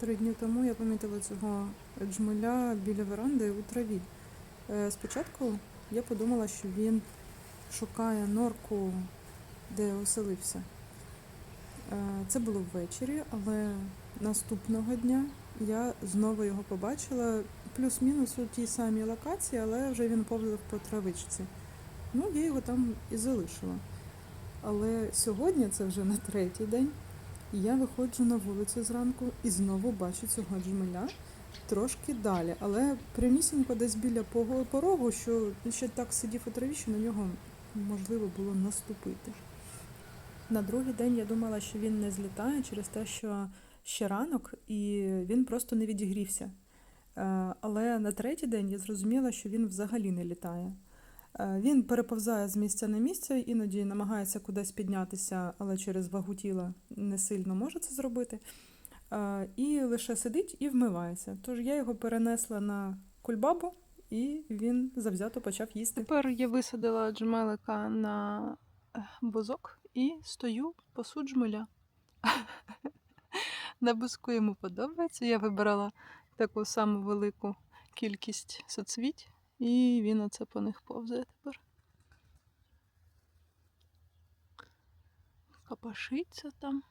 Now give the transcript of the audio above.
Три дні тому я помітила цього джмеля біля веранди у траві. Е, Спочатку я подумала, що він шукає норку, де оселився. Е, Це було ввечері, але наступного дня я знову його побачила плюс-мінус у тій самій локації, але вже він повзав по травичці. Ну, я його там і залишила. Але сьогодні це вже на третій день. Я виходжу на вулицю зранку і знову бачу цього джмеля трошки далі, але прямісінько десь біля порогу, що ще так сидів у траві, що на нього можливо було наступити. На другий день я думала, що він не злітає через те, що ще ранок і він просто не відігрівся. Е, Але на третій день я зрозуміла, що він взагалі не літає. Е, Він переповзає з місця на місце, іноді намагається кудись піднятися, але через вагу тіла не сильно може це зробити. Е, І лише сидить і вмивається. Тож я його перенесла на кульбабу, і він завзято почав їсти. Тепер я висадила джмелика на е, бузок і стою пасу джмеля. На бузку йому подобається. Я вибрала таку саму велику кількість соцвіть. І він оце по них повзає тепер. Капашиться там.